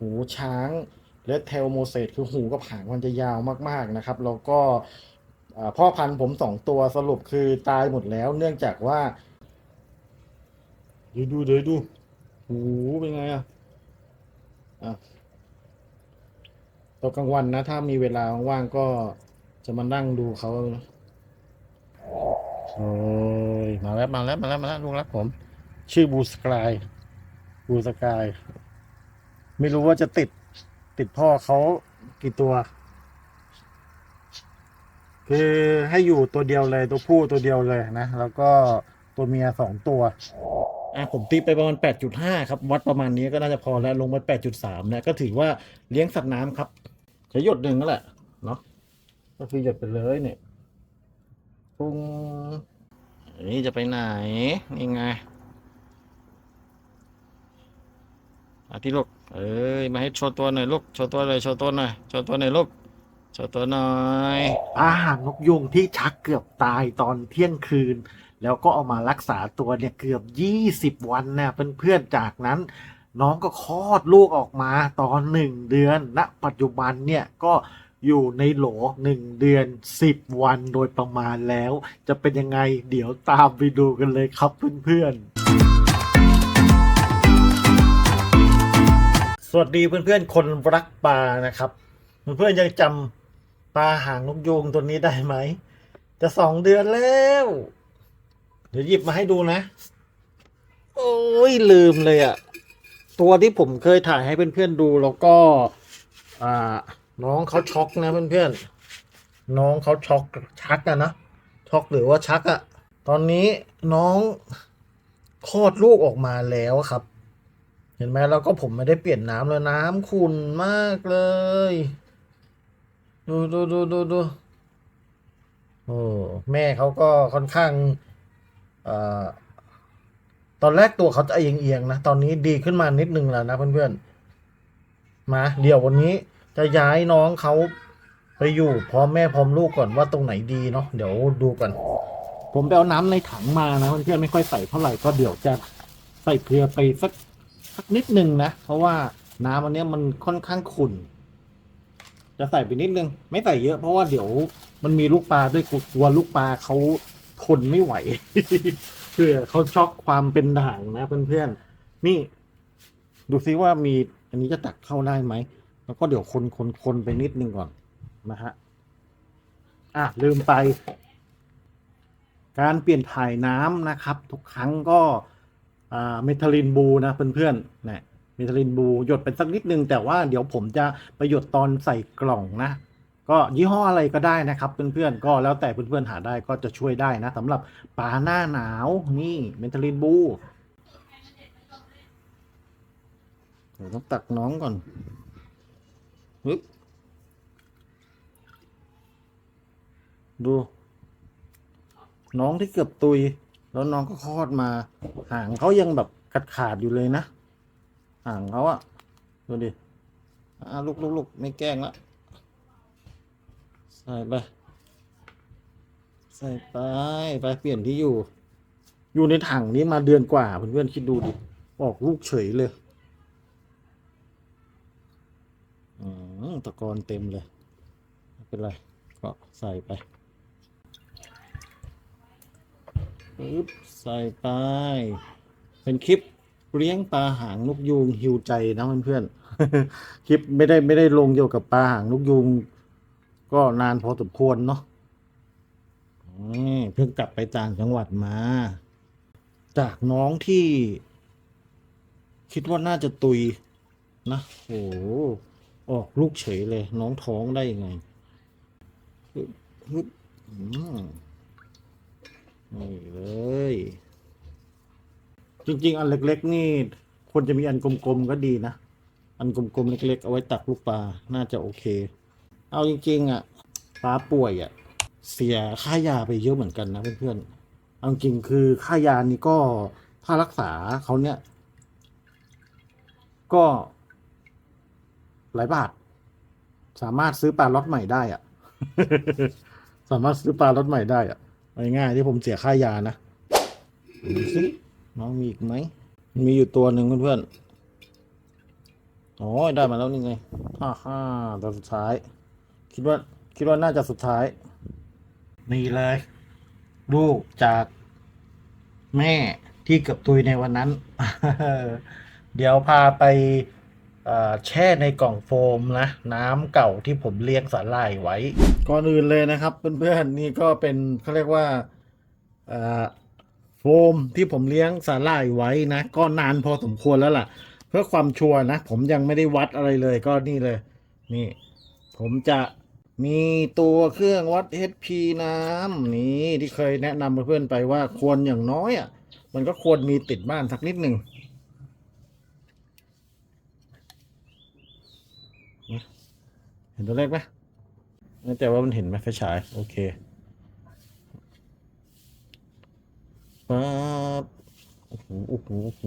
หูช้างและเทลโมเสสคือหูกับหางมันจะยาวมากๆนะครับ แล้วก็พ่อพันธุ์ผมสองตัวสรุปคือตายหมดแล้ว เนื่องจากว่าเดี๋ยวดูเดี๋ยวดูหูเป็นไงอะอะตอนกลางวันนะ ถ้ามีเวลาว่างๆก็จะมานั่งดูเขาโอ้ยมาแล้วมาแล้วมาแล้วมาแล้วลูกรักผม ชื่อบูสกายบูสกาย ไม่รู้ว่าจะติดติดพ่อเขากี่ตัว คือให้อยู่ตัวเดียวเลยตัวผู้ตัวเดียวเลยนะ แล้วก็ตัวเมียสองตัวอะผมตีไปประมาณ 8.5 ครับ วัดประมาณนี้ก็น่าจะพอแล้วลงมา 8.3 นะ ก็ถือว่าเลี้ยงสัตว์น้ำครับใช้หยดหนึ่งนั่นแหละเนาะก็คือหยดไปเลยเนี่ยปุ้งนนี้จะไปไหน นี่ไง อาที่ลูกเอ้ยมาให้โชว์ตัวหน่อยลูกโชว์ตัวเลยโชว์ตัวหน่อยโชว์ตัวหน่อยลูกโชว์ตัวหน่อย อาหารนกยุงที่ชักเกือบตายตอนเที่ยงคืน แล้วก็เอามารักษาตัวเนี่ยเกือบ 20 วันนะเพื่อนๆจากนั้น น้องก็คลอดลูกออกมาตอนหนึ่งเดือนณปัจจุบันเนี่ยก็อยู่ในโหลหนึ่งเดือน10วันโดยประมาณแล้ว จะเป็นยังไงเดี๋ยวตามไปดูกันเลยครับเพื่อนๆ สวัสดีเพื่อนๆ คนรักปลานะครับเพื่อนๆยังจำปลาหางนกยูงตัวนี้ได้ไหม จะสองเดือนแล้ว เดี๋ยวหยิบมาให้ดูนะ โอ้ยลืมเลยอะตัวที่ผมเคยถ่ายให้เพื่อนๆดูแล้วก็ อ่า น้องเขาช็อกนะเพื่อนๆ น้องเขาช็อกชักอะนะช็อกหรือว่าชักอะตอนนี้น้องคลอดลูกออกมาแล้วครับ เห็นไหมแล้วก็ผมไม่ได้เปลี่ยนน้ำเลยน้ำขุ่นมากเลย ดูดูดูดูดูโอ้แม่เขาก็ค่อนข้างเอ่อตอนแรกตัวเขาจะเอียงเอียงๆนะ ตอนนี้ดีขึ้นมานิดนึงแล้วนะเพื่อนๆ มาเดี๋ยววันนี้จะย้ายน้องเขาไปอยู่พร้อมแม่พร้อมลูกก่อนว่าตรงไหนดีเนาะเดี๋ยวดูกันผมไปเอาน้ำในถังมานะเพื่อนๆไม่ค่อยใส่เท่าไหร่ก็เดี๋ยวจะใส่เกลือไปสัก สักนิดนึงนะ เพราะว่าน้ำอันเนี้ยมันค่อนข้างขุ่น จะใส่ไปนิดนึง ไม่ใส่เยอะเพราะว่าเดี๋ยวมันมีลูกปลาด้วยกลัวลูกปลาเขาทนไม่ไหวเพื่อเขาช็อกความเป็นด่างนะเพื่อนๆนี่ ดูซิว่ามี อันนี้จะตักเข้าได้ไหมแล้วก็เดี๋ยวคนคนคนไปนิดนึงก่อนนะฮะอะลืมไป การเปลี่ยนถ่ายน้ำนะครับ ทุกครั้งก็ อ่าเมทาลินบูนะเพื่อนๆนะเมทาลินบูหยดเป็นสักนิดนึงแต่ว่าเดี๋ยวผมจะไปหยดตอนใส่กล่องนะก็ยี่ห้ออะไรก็ได้นะครับเพื่อนๆก็แล้วแต่เพื่อนๆหาได้ก็จะช่วยได้นะสำหรับปลาหน้าหนาวนี่เมทาลินบูเดี๋ยวต้องตักน้องก่อนปึ๊บดู น้องที่เกือบตุย แล้วน้องก็คลอดมาหางเขายังแบบขาดขาดอยู่เลยนะหางเขาอะดูดิอ่าลูกลูกลูกไม่แกล้งละใส่ไปใส่ไปไปเปลี่ยนที่อยู่ อยู่ในถังนี้มาเดือนกว่าเพื่อนๆคิดดูดิออกลูกเฉยเลยอืมตะกอนเต็มเลยไม่เป็นไรก็ใส่ไป ปึ๊บใส่ไป เป็นคลิปเลี้ยงปลาหางนกยูงหิวใจนะเพื่อนๆ คลิปไม่ได้ไม่ได้ลงเกี่ยวกับปลาหางนกยูงก็นานพอสมควรเนาะเพิ่งกลับไปต่างจังหวัดมา จากน้องที่ คิดว่าน่าจะตุยนะโอ้โหออกลูกเฉยเลย น้องท้องได้ยังไงฮึบฮึบ นี่เลย จริง ๆ อันเล็ก ๆ นี่ควรจะมีอันกลมๆก็ดีนะ อันกลมๆเล็ก ๆ เอาไว้ตักลูกปลา น่าจะโอเค เอาจริง ๆ อะปลาป่วยอะ เสียค่ายาไปเยอะเหมือนกันนะเพื่อนๆเอาจริงคือค่ายานี่ก็ถ้ารักษาเขาเนี่ย ก็หลายบาท สามารถซื้อปลาล็อตใหม่ได้อะ สามารถซื้อปลาล็อตใหม่ได้อะ ง่ายๆที่ผมเสียค่ายานะดูสิน้องมีอีกไหมมีอยู่ตัวหนึ่งเพื่อนอ๋อได้มาแล้วนี่ไงห้าห้าตัวสุดท้าย คิดว่าคิดว่าน่าจะสุดท้าย นี่เลย ลูกจากแม่ที่เกือบตุยในวันนั้น เดี๋ยวพาไปเอ่อ แช่ในกล่องโฟมนะ น้ำเก่าที่ผมเลี้ยงสาหร่ายไว้ ก่อนอื่นเลยนะครับเพื่อนๆนี่ก็เป็นเขาเรียกว่าโฟมที่ผมเลี้ยงสาหร่ายไว้นะ ก็นานพอสมควรแล้วล่ะ เพื่อความชัวร์นะ ผมยังไม่ได้วัดอะไรเลยก็นี่เลย นี่ ผมจะมีตัวเครื่องวัด HP น้ำนี่ที่เคยแนะนำเพื่อนๆไปว่าควรอย่างน้อยอะมันก็ควรมีติดบ้านสักนิดหนึ่ง นะเห็นตัวเลขไหมแน่ใจว่ามันเห็นไหมไฟฉาย โอเคปั๊บโอ้โหโอ้โหโอ้โห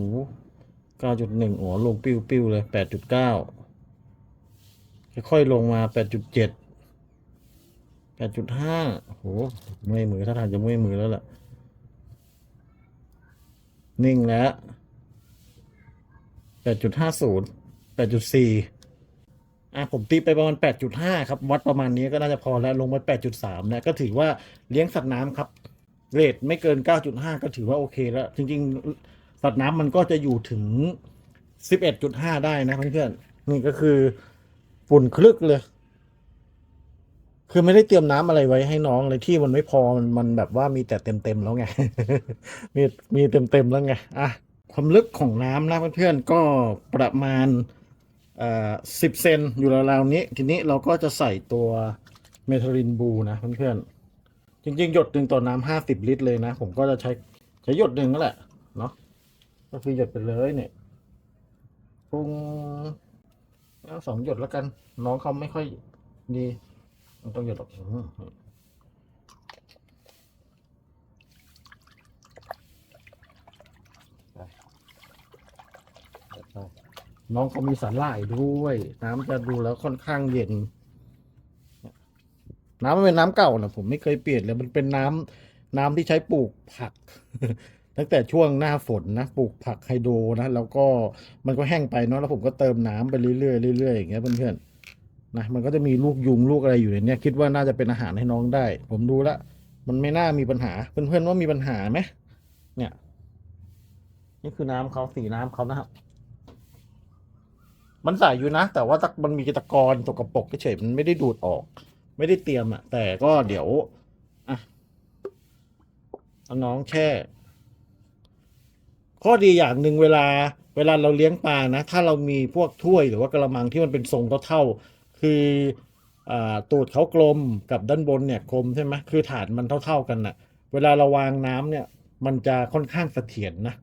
เก้าจุดหนึ่งอ๋อลงปิ้วปิ้วเลยแปดจุดเก้าค่อยๆลงมาแปดจุดเจ็ดแปดจุดห้าโอ้โหเมื่อมือถ้าทางจะเมื่อมือแล้วล่ะ นิ่งแล้วแปดจุดห้าศูนย์แปดจุดสี่ อะผมตีไปประมาณ 8.5 ครับ วัดประมาณนี้ก็น่าจะพอแล้วลงมา 8.3 นะ ก็ถือว่าเลี้ยงสัตว์น้ำครับ เรทไม่เกิน 9.5 ก็ถือว่าโอเคแล้ว จริง ๆ สัตว์น้ำมันก็จะอยู่ถึง 11.5 ได้นะเพื่อนๆนี่ก็คือฝุ่นคลึกเลย คือไม่ได้เตรียมน้ำอะไรไว้ให้น้องเลยที่มันไม่พอมันมันแบบว่ามีแต่เต็มๆแล้วไง มีมีเต็มๆแล้วไงอะความลึกของน้ำนะเพื่อนๆก็ประมาณ สิบเซนอยู่ราวๆนี้ ทีนี้เราก็จะใส่ตัวเมทารินบูนะเพื่อนๆจริงๆ หยดหนึ่งต่อน้ำห้าสิบลิตรเลยนะ ผมก็จะใช้ใช้หยดหนึ่งนั่นแหละเนาะก็คือหยดไปเลยเนี่ยปรุงสองหยดแล้วกัน น้องเขาไม่ค่อยดี ต้องหยดออกอืมไปไป น้องเขามีสาหร่ายด้วย น้ำจะดูแล้วค่อนข้างเย็น น้ำมันเป็นน้ำเก่านะผมไม่เคยเปลี่ยนเลยมันเป็นน้ำน้ำที่ใช้ปลูกผัก ตั้งแต่ช่วงหน้าฝนนะปลูกผักไฮโดรนะแล้วก็มันก็แห้งไปเนาะแล้วผมก็เติมน้ำไปเรื่อยๆเรื่อยๆอย่างเงี้ยเพื่อนๆนะมันก็จะมีลูกยุงลูกอะไรอยู่ในเนี้ยคิดว่าน่าจะเป็นอาหารให้น้องได้ ผมดูละมันไม่น่ามีปัญหาเพื่อนๆว่ามีปัญหาไหมเนี่ย นี่คือน้ำเขาสีน้ำเขานะครับ มันใส่อยู่นะ แต่ว่าตะมันมีตะกอนตกกระปกเฉยมันไม่ได้ดูดออก ไม่ได้เตรียมอะแต่ก็เดี๋ยวอะเอาน้องแช่ ข้อดีอย่างหนึ่งเวลา เวลาเราเลี้ยงปลานะ ถ้าเรามีพวกถ้วยหรือว่ากระมังที่มันเป็นทรงเท่าๆคืออตูดเขากลมกับด้านบนเนี่ยกลมใช่ไหมคือฐานมันเท่า ๆกันน่ะ เวลาเราวางน้ำเนี่ย มันจะค่อนข้างเสถียรนะ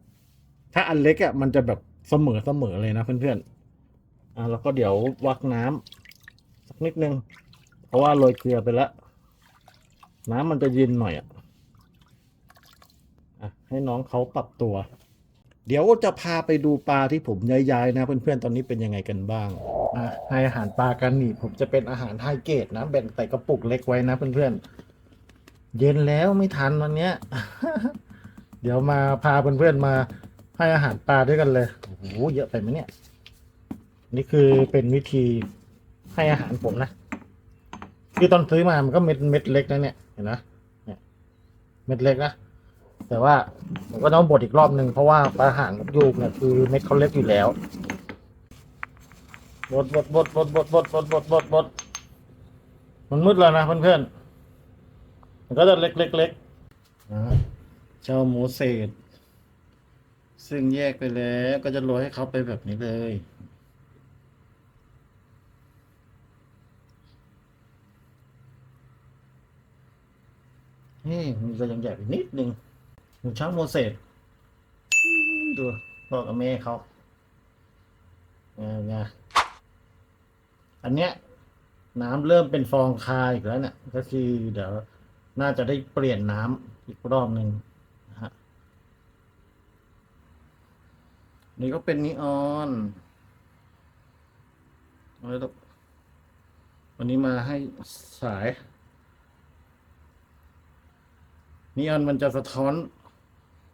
ถ้าอันเล็กอะมันจะแบบเสมอเสมอเลยนะเพื่อนๆ อะแล้วก็เดี๋ยววักน้ำสักนิดนึง เพราะว่าโรยเกลือไปแล้ว น้ำมันจะเย็นหน่อยอะให้น้องเขาปรับตัว เดี๋ยวจะพาไปดูปลาที่ผมย้ายๆนะเพื่อนๆตอนนี้เป็นยังไงกันบ้างอะให้อาหารปลากันนี่ผมจะเป็นอาหารไฮเกรดนะแบ่งใส่กระปุกเล็กไว้นะเพื่อนๆเย็นแล้วไม่ทันวันเนี้ย เดี๋ยวมาพาเพื่อนๆมาให้อาหารปลาด้วยกันเลยโอ้โหเยอะไปไหมเนี่ย นี่คือเป็นวิธีให้อาหารผมนะคือตอนซื้อมามันก็เม็ดเม็ดเล็กนะเนี่ยเห็นนะเนี่ยเม็ดเล็กนะแต่ว่าผมก็ต้องบดอีกรอบหนึ่งเพราะว่าปลาหางนกยูงเนี่ยคือเม็ดเขาเล็กอยู่แล้วบดบดบดบดบดบดบดบดบดบดมันมืดแล้วนะเพื่อนๆมันก็จะเล็กเล็กเล็กอ่าเจ้าโมเสสซึ่งแยกไปแล้วก็จะโรยให้เขาไปแบบนี้เลย นี่มันจะยังใหญ่ไปนิดนึงหนูช้างโมเสสดูพ่อกับแม่เขาไงอันเนี้ย น้ำเริ่มเป็นฟองคายอีกแล้วเนี่ยก็คือเดี๋ยวน่าจะได้เปลี่ยนน้ำอีกรอบหนึ่งนะฮะนี่ก็เป็นนีออนเอาไว้ลูกวันนี้มาให้สาย นีออนมันจะสะท้อน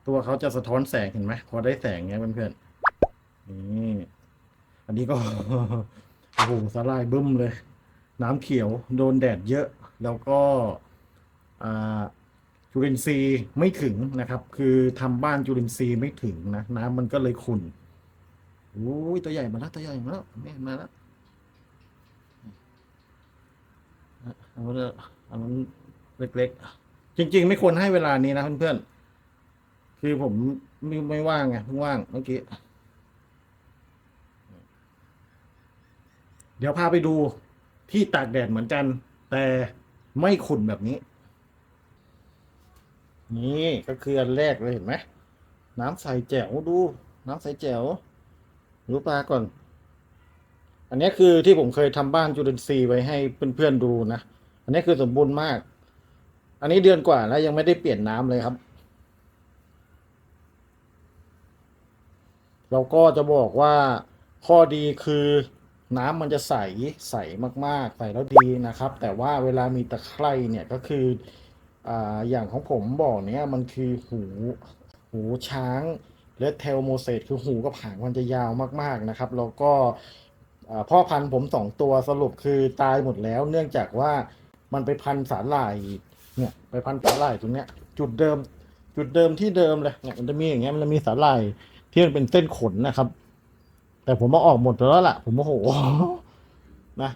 ตัวเขาจะสะท้อนแสงเห็นไหมพอได้แสงเงี้ยเพื่อนๆนี่อันนี้ก็โอ้โหสลายบึ้มเลย น้ำเขียวโดนแดดเยอะ แล้วก็จุลินทรีย์ไม่ถึงนะครับ คือทำบ้านจุลินทรีย์ไม่ถึงนะน้ำมันก็เลยขุ่นโอ้ยตัวใหญ่มาแล้วตัวใหญ่มาแล้วแม่มาแล้วเอาละอันนั้นเล็กๆ จริง ๆ ไม่ควรให้เวลานี้นะเพื่อนๆ คือผมไม่ไม่ว่างไงเพิ่งว่างเมื่อกี้ เดี๋ยวพาไปดูที่ตากแดดเหมือนกัน แต่ไม่ขุ่นแบบนี้ นี่ก็คืออันแรกเลยเห็นไหมน้ำใสแจ๋วดู น้ำใสแจ๋วรู้ปลาก่อน อันนี้คือที่ผมเคยทำบ้านจุลินทรีย์ไว้ให้เพื่อนๆดูนะ อันนี้คือสมบูรณ์มาก อันนี้เดือนกว่าแล้วยังไม่ได้เปลี่ยนน้ำเลยครับ เราก็จะบอกว่าข้อดีคือน้ำมันจะใสใสมากๆใสแล้วดีนะครับ แต่ว่าเวลามีตะไคร่เนี่ยก็คืออ่าอย่างของผมบอกเนี่ยมันคือหูหูช้างและเทลโมเสสคือหูกับหางมันจะยาวมากๆนะครับ แล้วก็พ่อพันธุ์ผมสองตัวสรุปคือตายหมดแล้ว เนื่องจากว่ามันไปพันสาหร่าย เนี่ยไปพันสาหร่ายตรงเนี้ย จุดเดิม จุดเดิมที่เดิมเลยเนี่ยมันจะมีอย่างเงี้ยมันจะมีสาหร่ายที่มันเป็นเส้นขนนะครับ แต่ผมมาออกหมดแล้วล่ะ ผมโอ้โหนะ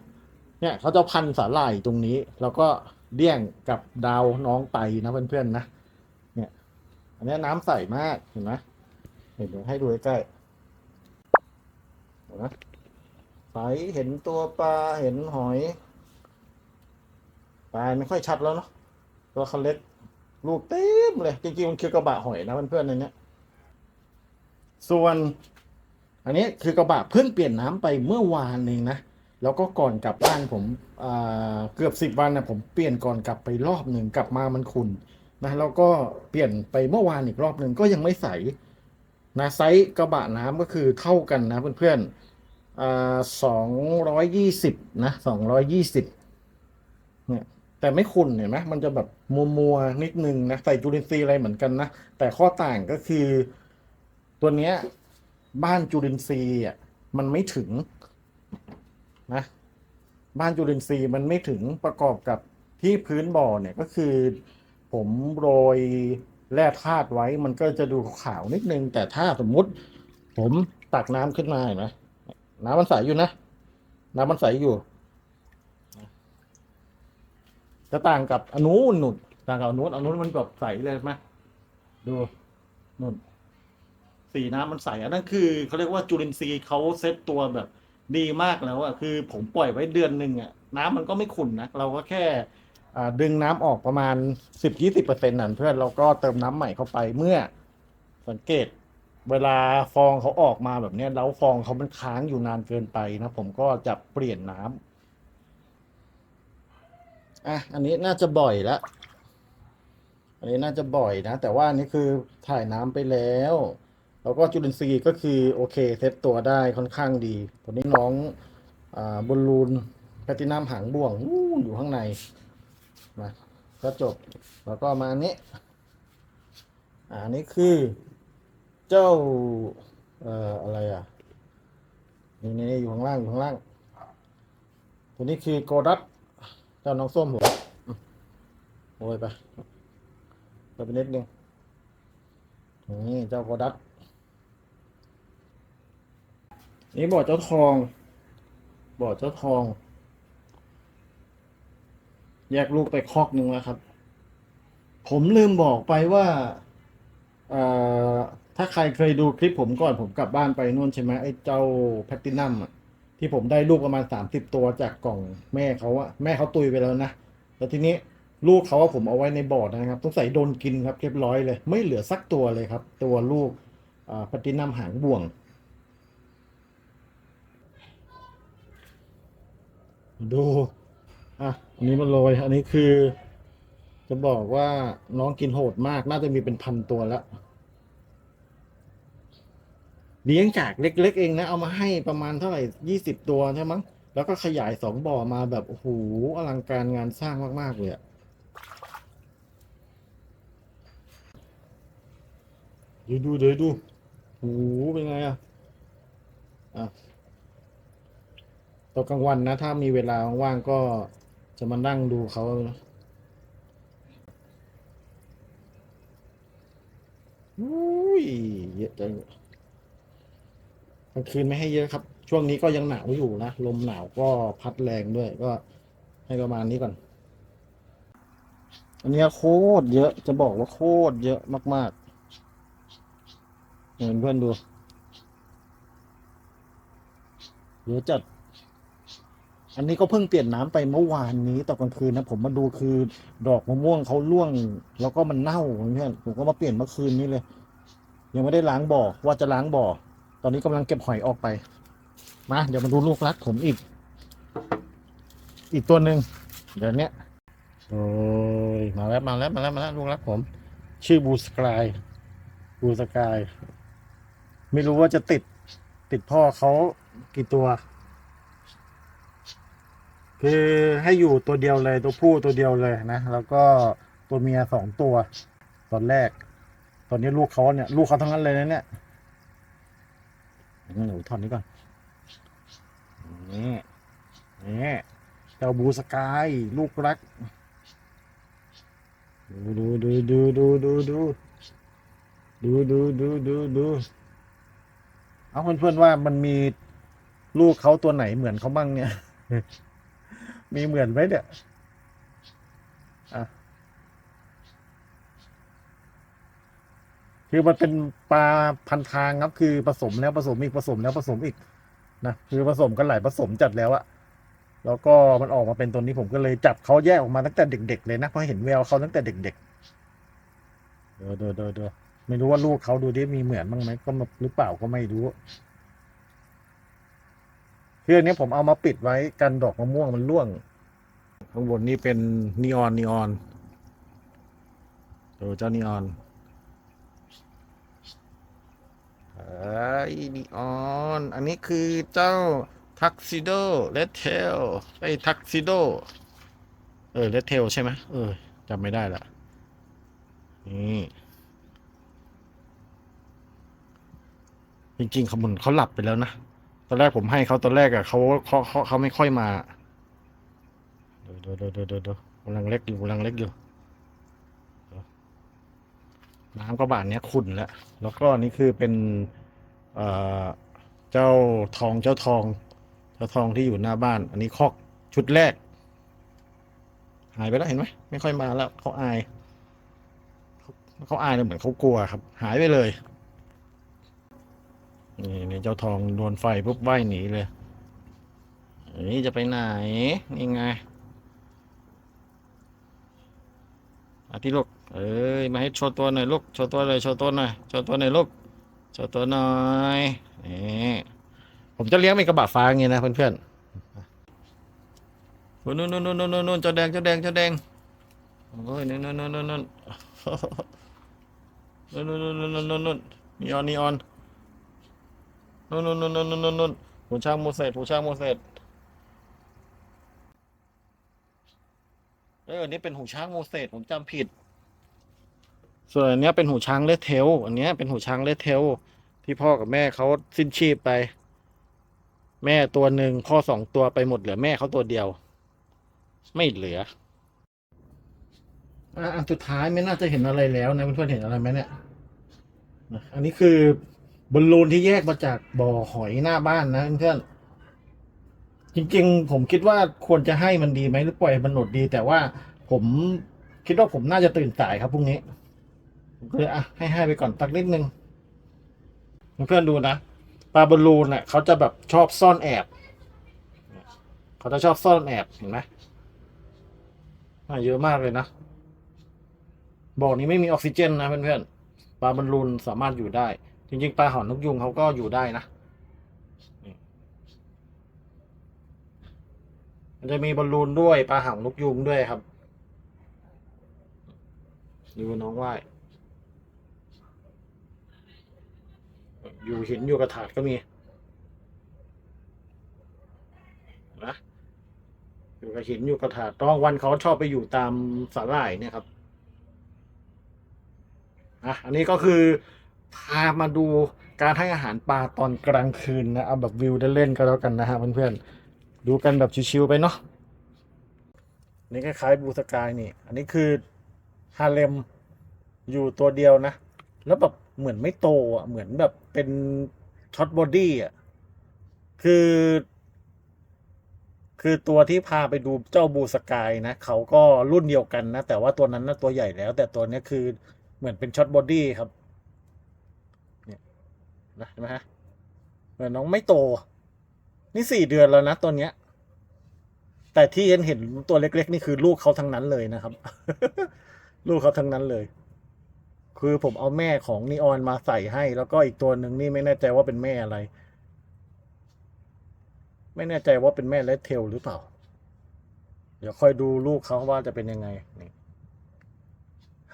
เนี่ยเขาจะพันสาหร่ายตรงนี้ แล้วก็เดี่ยงกับดาวน้องไปนะเพื่อนๆนะเนี่ย อันนี้น้ำใสมากเห็นไหมเดี๋ยวให้ดูใกล้เห็นไหมใสเห็นตัวปลาเห็นหอยปลาไม่ค่อยชัดแล้วเนาะ ตัวเขาเล็กลูกเต็มเลย จริงๆมันคือกระบะหอยนะเพื่อนๆในนี้ส่วน อันนี้คือกระบะเพิ่งเปลี่ยนน้ำไปเมื่อวานเองนะแล้วก็ก่อนกลับบ้านผมเกือบสิบวันนะผมเปลี่ยนก่อนกลับไปรอบหนึ่งกลับมามันขุ่นนะแล้วก็เปลี่ยนไปเมื่อวานอีกรอบหนึ่งก็ยังไม่ใสนะไซส์กระบะน้ำก็คือเท่ากันนะเพื่อนๆสองร้อยยี่สิบนะสองร้อยยี่สิบ แต่ไม่ขุ่นเห็นไหมมันจะแบบมัวมัวๆนิดนึงนะใส่จุลินทรีย์อะไรเหมือนกันนะ แต่ข้อต่างก็คือตัวเนี้ย บ้านจุลินทรีย์อะมันไม่ถึงนะบ้านจุลินทรีย์มันไม่ถึงประกอบกับที่พื้นบ่อเนี่ยก็คือ ผมโรยแร่ธาตุไว้ มันก็จะดูขาวนิดนึง แต่ถ้าสมมุติ ผมตักน้ำขึ้นมาเห็นไหมน้ำมันใสอยู่นะ น้ำมันใสอยู่ จะต่างกับอนุนนุ่นต่างกับอนนุนอนุนมันแบบใสเลยไหมดูนุ่น สีน้ำมันใสอันนั้นคือเขาเรียกว่าจุลินทรีย์เขาเซตตัวแบบดีมากแล้วอะคือผมปล่อยไว้เดือนหนึ่งอะน้ำมันก็ไม่ขุ่นนะเราก็แค่ดึงน้ำออกประมาณสิบยี่สิบเปอร์เซ็นต์นั่นเพื่อนเราก็เติมน้ำใหม่เข้าไปเมื่อสังเกตเวลาฟองเขาออกมาแบบนี้แล้วฟองเขามันค้างอยู่นานเกินไปนะ ผมก็จะเปลี่ยนน้ำ อะอันนี้น่าจะบ่อยแล้วอันนี้น่าจะบ่อยนะ แต่ว่าอันนี้คือถ่ายน้ำไปแล้ว แล้วก็จุลินทรีย์ก็คือโอเคเซตตัวได้ค่อนข้างดีตัวนี้น้องอาบอลลูนแพตินัมหางบ่วงอยู่ข้างในนะก็จบแล้วก็มาอันนี้อ่าอันนี้คือเจ้าเอ่ออะไรอะนี่นี่อยู่ข้างล่างอยู่ข้างล่าง ตัวนี้คือโกดัต เจ้าน้องส้มหัวโอ้ยไปไปไปนิดนึงนี่เจ้าโกดัตนี่บ่อเจ้าทอง บ่อเจ้าทอง แยกลูกไปคอกหนึ่งแล้วครับ ผมลืมบอกไปว่าถ้าใครเคยดูคลิปผมก่อนผมกลับบ้านไปนู่นใช่ไหมไอ้เจ้าแพตตินัมอะ ที่ผมได้ลูกประมาณสามสิบตัวจากกล่องแม่เขาอะแม่เขาตุยไปแล้วนะแล้วทีนี้ลูกเขาว่าผมเอาไว้ในบ่อนะครับต้องใส่โดนกินครับเรียบร้อยเลย ไม่เหลือสักตัวเลยครับ ตัวลูกแพตตินัมหางบ่วง ดูอะอันนี้มันโรยอันนี้คือ จะบอกว่าน้องกินโหดมากน่าจะมีเป็นพันตัวแล้ว เลี้ยงจากเล็ก ๆ เองนะ เอามาให้ประมาณเท่าไหร่ยี่สิบตัวใช่มั้งแล้วก็ขยายสองบ่อมาแบบโอ้โหอลังการงานสร้างมาก ๆ เลยอะดูดูเดี๋ยวดูโอ้โหเป็นไงอะอะตอนกลางวันนะ ถ้ามีเวลาว่างๆก็จะมานั่งดูเขานะอุ้ยเยอะจัง กลางคืนไม่ให้เยอะครับ ช่วงนี้ก็ยังหนาวอยู่นะ ลมหนาวก็พัดแรงด้วย ก็ให้ประมาณนี้ก่อน อันนี้โคตรเยอะ จะบอกว่าโคตรเยอะมากๆเห็นเพื่อนดู เยอะจัด อันนี้ก็เพิ่งเปลี่ยนน้ำไปเมื่อวานนี้ตอนกลางคืนนะ ผมมาดูคือ ดอกมะม่วงเขาร่วง แล้วก็มันเน่าเพื่อนผมก็มาเปลี่ยนเมื่อคืนนี้เลย ยังไม่ได้ล้างบ่อว่าจะล้างบ่อ ตอนนี้กำลังเก็บหอยออกไป มา เดี๋ยวมาดูลูกรักผมอีก อีกตัวหนึ่งเดี๋ยวนี้โอ้ยมาแล้วมาแล้วมาแล้วมาแล้วลูกรักผม ชื่อบูสกายบูสกายไม่รู้ว่าจะติดติดพ่อเขากี่ตัว คือให้อยู่ตัวเดียวเลยตัวผู้ตัวเดียวเลยนะ แล้วก็ตัวเมียสองตัว ตอนแรก ตอนนี้ลูกเขาเนี่ย ลูกเขาทั้งนั้นเลยนะเนี่ย หนูถอนนี้ก่อนนี่นี่เจ้าบูสกาย ลูกรัก ดูดูดูดูดูดูดูดูดูดูดูดูเอาเพื่อนๆว่ามันมีลูกเขาตัวไหนเหมือนเขาบ้างเนี่ย มีเหมือนไหมเนี่ยอะ คือมันเป็นปลาพันทางครับ คือผสมแล้วผสมอีกผสมแล้วผสมอีกนะคือผสมกันหลายผสมจัดแล้วอะแล้วก็มันออกมาเป็นตัวนี้ผมก็เลยจับเขาแยกออกมาตั้งแต่เด็ก ๆ เลยนะเพราะเห็นแววเขาตั้งแต่เด็กๆเดี๋ยวเดี๋ยวเดี๋ยวไม่รู้ว่าลูกเขาดูดิมีเหมือนบ้างไหมก็มาหรือเปล่าก็ไม่รู้คืออันนี้ผมเอามาปิดไว้กันดอกมะม่วงมันร่วง ข้างบนนี่เป็นนีออนนีออนดูเจ้านีออนเอ้ยนีออน อันนี้คือเจ้าทักซิโดเลดเทลไอ้ทักซิโดเออเลดเทลใช่ไหมเออจำไม่ได้ละนี่จริงๆเขาหมือนเขาหลับไปแล้วนะตอนแรกผมให้เขาตอนแรกอะเขาเขาเขาเขาไม่ค่อยมาเดี๋ยวเดี๋ยวเดี๋ยวเดี๋ยวเดี๋ยวกำลังเล็กอยู่กำลังเล็กอยู่น้ำก็บานเนี้ยขุ่นแล้ว แล้วก็นี่คือเป็น เจ้าทองเจ้าทอง เจ้าทองที่อยู่หน้าบ้าน อันนี้คอกชุดแรก หายไปแล้วเห็นไหมไม่ค่อยมาแล้วเขาอายเขาอายเลยเหมือนเขากลัวครับ หายไปเลยนี่นี่เจ้าทองโดนไฟปุ๊บว่ายหนีเลยนี่จะไปไหนนี่ไงอาที่ลูกเอ้ยมาให้โชว์ตัวหน่อยลูกโชว์ตัวเลยโชว์ตัวหน่อยโชว์ตัวหน่อยลูก โชว์ตัวหน่อยนี่ผมจะเลี้ยงเป็นกระบะฟ้าอย่างงี้นะเพื่อนๆโนู่นนู่นนู่นนู่นนู่นเจ้าแดงเจ้าแดงเจ้าแดงโอ้ยนู่นนู่นนู่นนู่นนู่นนู่นนู่นนู่นนู่นนู่นนู่นนีออนนีออนนู่นนู่นนู่นนู่นนู่นนู่นผู้ช่างโมเสสผู้ช่างโมเสสเอออันนี้เป็นหูช้างโมเสสผมจำผิด ส่วนอันนี้เป็นหูช้างเลดเทล อันนี้เป็นหูช้างเลดเทล ที่พ่อกับแม่เขาสิ้นชีพไป แม่ตัวหนึ่งพ่อสองตัวไปหมดเหลือแม่เขาตัวเดียว ไม่เหลืออะอันสุดท้ายไม่น่าจะเห็นอะไรแล้วนะเพื่อนๆเห็นอะไรไหมเนี่ยอันนี้คือบอลลูนที่แยกมาจากบ่อหอยหน้าบ้านนะเพื่อนจริง ๆ ผมคิดว่าควรจะให้มันดีไหมหรือปล่อยมันหนดดี แต่ว่าผมคิดว่าผมน่าจะตื่นสายครับพรุ่งนี้ ผมก็เลยอะให้ให้ไปก่อนตักนิดนึงเพื่อนดูนะปลาบอลลูนเน่ะเขาจะแบบชอบซ่อนแอบเขาจะชอบซ่อนแอบเห็นไหมอะเยอะมากเลยนะบ่อนี้ไม่มีออกซิเจนนะเพื่อนๆปลาบอลลูนสามารถอยู่ได้ จริง ๆ ปลาหอนนกยุงเขาก็อยู่ได้นะมันจะมีบอลลูนด้วยปลาหางนกยุงด้วยครับ ดูน้องว่าย อยู่หินอยู่กระถาดก็มีนะอยู่กับหินอยู่กระถาดตอนวันเขาชอบไปอยู่ตามสาหร่ายเนี่ยครับอะอันนี้ก็คือพามาดูการให้อาหารปลาตอนกลางคืนนะเอาแบบวิวเล่นๆก็แล้วกันนะฮะเพื่อนๆดูกันแบบชิวๆไปเนาะนี่คล้ายๆบูสกายนี่ อันนี้คือฮาเลมอยู่ตัวเดียวนะ แล้วแบบ เหมือนไม่โตอะเหมือนแบบเป็นช็อตบอดี้อะคือ คือตัวที่พาไปดูเจ้าบูสกายนะเขาก็รุ่นเดียวกันนะ แต่ว่าตัวนั้นนะตัวใหญ่แล้ว แต่ตัวเนี้ยคือเหมือนเป็นช็อตบอดี้ครับเนี่ยนะเห็นไหมฮะเหมือนน้องไม่โต นี่สี่เดือนแล้วนะตัวเนี้ย แต่ที่เห็นเห็นตัวเล็ก ๆ นี่คือลูกเขาทั้งนั้นเลยนะครับ ลูกเขาทั้งนั้นเลย คือผมเอาแม่ของนีออนมาใส่ให้ แล้วก็อีกตัวหนึ่งนี่ไม่แน่ใจว่าเป็นแม่อะไร ไม่แน่ใจว่าเป็นแม่เลดเทลหรือเปล่า เดี๋ยวค่อยดูลูกเขาว่าจะเป็นยังไงนี่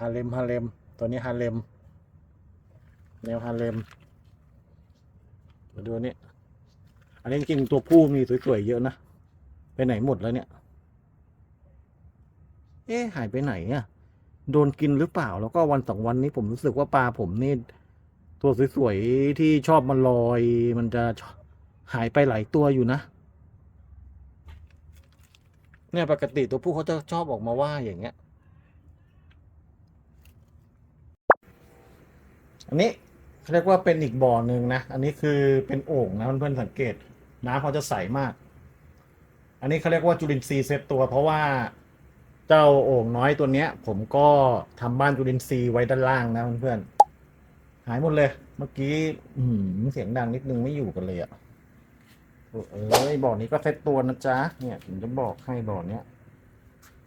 ฮาเลมฮาเลม ตัวนี้ฮาเลม แนวฮาเลมมาดูนนี้อันนี้จริงตัวผู้มีสวยๆเยอะนะ ไปไหนหมดแล้วเนี่ย เอ๊หายไปไหนอะ โดนกินหรือเปล่า แล้วก็วันสองวันนี้ผมรู้สึกว่าปลาผมนี่ตัวสวยๆที่ชอบมาลอย มันจะหายไปหลายตัวอยู่นะ เนี่ยปกติตัวผู้เขาจะชอบออกมาว่าอย่างเงี้ย อันนี้เขาเรียกว่าเป็นอีกบ่อหนึ่งนะ อันนี้คือเป็นโอ่งนะเพื่อนๆสังเกต น้ำเขาจะใสมาก อันนี้เขาเรียกว่าจุลินทรีย์เซตตัวเพราะว่า เจ้าโอ่งน้อยตัวเนี้ย ผมก็ทำบ้านจุลินทรีย์ไว้ด้านล่างนะเพื่อนๆหายหมดเลย เมื่อกี้อืมเสียงดังนิดนึงไม่อยู่กันเลยอะเอ้ยบ่อนี้ก็เซตตัวนะจ๊ะเนี่ยผมจะบอกให้บ่อเนี้ย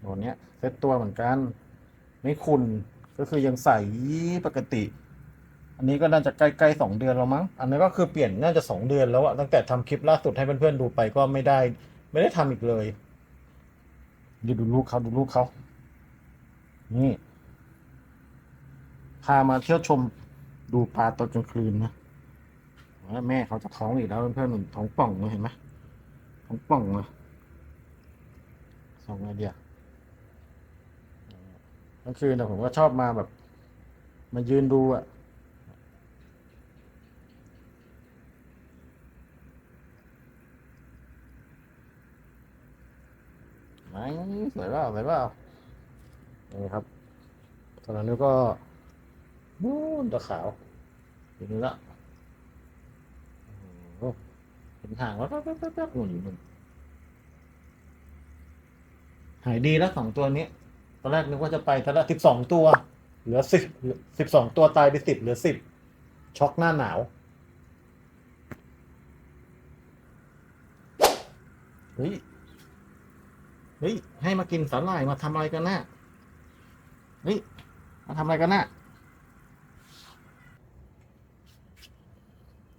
บ่อเนี้ยเซตตัวเหมือนกัน ไม่ขุนก็คือยังใสปกติ อันนี้ก็น่าจะใกล้ๆสองเดือนแล้วมั้ง อันนี้ก็คือเปลี่ยนน่าจะสองเดือนแล้วอะตั้งแต่ทำคลิปล่าสุดให้เพื่อนๆดูไปก็ไม่ได้ ไม่ได้ทำอีกเลย ดูดูลูกเขาดูลูกเขานี่พามาเที่ยวชมดูปลาตอนกลางคืนนะแม่เขาจะท้องอีกแล้วเพื่อนๆท้องป่องเลยเห็นไหมท้องป่องเลยสองไอเดียกลางคืนแต่ผมก็ชอบมาแบบ มายืนดูอะ ไหน สวยเปล่าสวยเปล่านี่ครับตอนนั้นนี้ก็นู่นตะขาวอยู่นี่ละเห็นห่างแล้วแป๊บแป๊บแป๊บแป๊บนู่นอยู่นู่นหายดีแล้วสองตัวนี้ ตอนแรกนึกว่าจะไปแต่ละสิบสองตัว เหลือสิบสิบสองตัวตายไปสิบเหลือสิบช็อกหน้าหนาว เฮ้ย เฮ้ยให้มากินสาหร่ายมาทำอะไรกันน่ะเฮ้ยมาทำอะไรกันน่ะ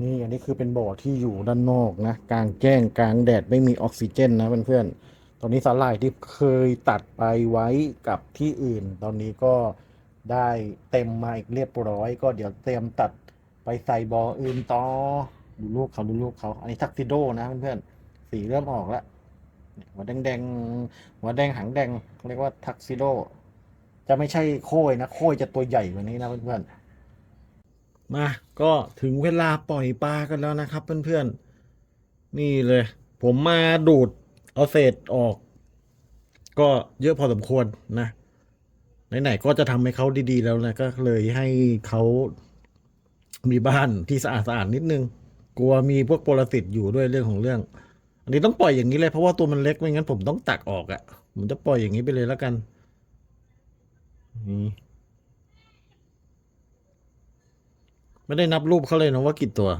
นี่อันนี้คือเป็นบ่อที่อยู่ด้านนอกนะกลางแจ้งกลางแดดไม่มีออกซิเจนนะเพื่อนๆตอนนี้สาหร่ายที่เคยตัดไปไว้กับที่อื่น ตอนนี้ก็ได้เต็มมาอีกเรียบร้อย ก็เดี๋ยวเตรียมตัดไปใส่บ่ออื่นต่อดูลูกเขาดูลูกเขาอันนี้ทักซิโดนะเพื่อนๆสีเริ่มออกแล้ว หัวแดงแดงหัวแดงหางแดงเขาเรียกว่าทักซิโดจะไม่ใช่โค้ยนะ โค้ยจะตัวใหญ่กว่านี้นะเพื่อนๆ มาก็ถึงเวลาปล่อยปลากันแล้วนะครับ เพื่อนๆ นี่เลย ผมมาดูดเอาเศษออก ก็เยอะพอสมควรนะไหนๆก็จะทำให้เขาดีๆแล้วนะก็เลยให้เขามีบ้านที่สะอาดๆนิดนึง กลัวมีพวกปรสิตอยู่ด้วยเรื่องของเรื่อง อันนี้ต้องปล่อยอย่างนี้เลยเพราะว่าตัวมันเล็กไม่งั้นผมต้องตักออกอะ่ะ ผมจะปล่อยอย่างนี้ไปเลยแล้วกันนี่ไม่ได้นับรูปเขาเลยนะว่ากี่ตัว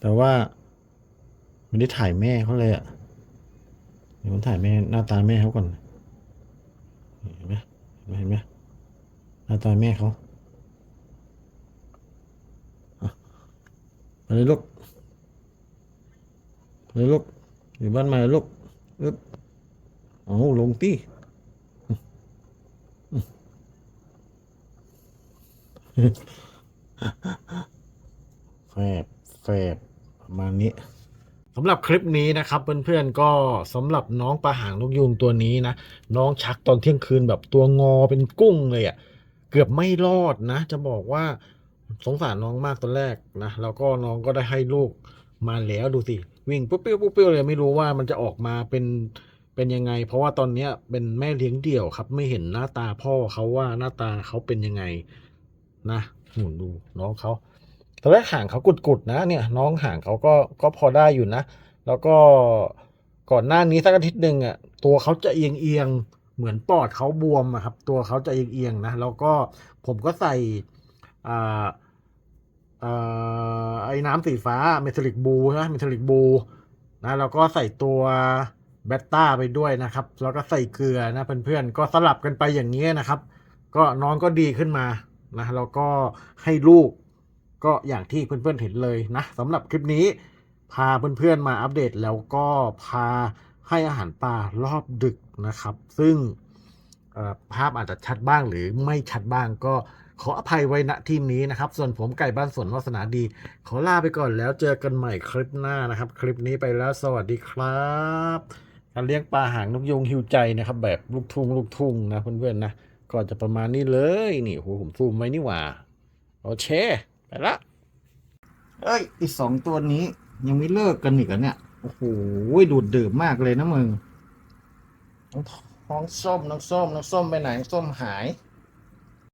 แต่ว่าไม่ได้ถ่ายแม่เขาเลยอะ่ะเดี๋ยวผมถ่ายแม่หน้าตาแม่เขาก่อนเห็นไหมเห็นไหมหน้าตาแม่เขาอะไปเลยลูก เลยลูกอยู่บ้านใหม่ลูกอึ๊บเอาลงตีแฟบแฟบประมาณนี้สำหรับคลิปนี้นะครับเพื่อนๆก็สำหรับน้องปลาหางนกยูงตัวนี้นะ น้องชักตอนเที่ยงคืนแบบตัวงอเป็นกุ้งเลยอะ่ะเกือบไม่รอดนะ จะบอกว่าสงสารน้องมากตอนแรกนะ แล้วก็น้องก็ได้ให้ลูกมาแล้วดูสิ วิ่งปุ๊บเปี้ยวปุ๊บเปี้ยวเลยไม่รู้ว่ามันจะออกมาเป็นเป็นยังไง เพราะว่าตอนเนี้ยเป็นแม่เลี้ยงเดี่ยวครับ ไม่เห็นหน้าตาพ่อเขาว่าหน้าตาเขาเป็นยังไงนะหนูดูน้องเขาตอนแรกห่างเขากุดๆนะเนี่ยน้องห่างเขาก็ก็พอได้อยู่นะ แล้วก็ก่อนหน้านี้สักอาทิตย์หนึ่งอะตัวเขาจะเอียงเอียงเหมือนปอดเขาบวมอะครับ ตัวเขาจะเอียงเอียงนะแล้วก็ผมก็ใส่อ่า ไอ้น้ำสีฟ้าเมทัลลิกบูนะเมทัลลิกบูนะแล้วก็ใส่ตัวแบตต้าไปด้วยนะครับ แล้วก็ใส่เกลือนะเพื่อนๆก็สลับกันไปอย่างนี้นะครับ ก็น้องก็ดีขึ้นมานะแล้วก็ให้ลูกก็อย่างที่เพื่อนๆเห็นเลยนะสำหรับคลิปนี้ พาเพื่อนๆมาอัปเดตแล้วก็พาให้อาหารปลารอบดึกนะครับ ซึ่งภาพอาจจะชัดบ้างหรือไม่ชัดบ้างก็ ขออภัยไว้ณที่นี้นะครับ ส่วนผมไก่บ้านสวนวาสนาดี ขอลาไปก่อนแล้วเจอกันใหม่คลิปหน้านะครับ คลิปนี้ไปแล้วสวัสดีครับการเลี้ยงปลาหางนกยูงหิวใจนะครับ แบบลูกทุ่งลูกทุ่งนะเพื่อนๆนะก็จะประมาณนี้เลยนี่โหผมซูมไว้นี่หว่าโอเคไปละเอ้ยอีสองตัวนี้ยังไม่เลิกกันอีกเหรอเนี่ยโอ้โหดูดดื่มมากเลยนะมึงน้องท้องส้มน้องส้มน้องส้มไปไหนส้มหาย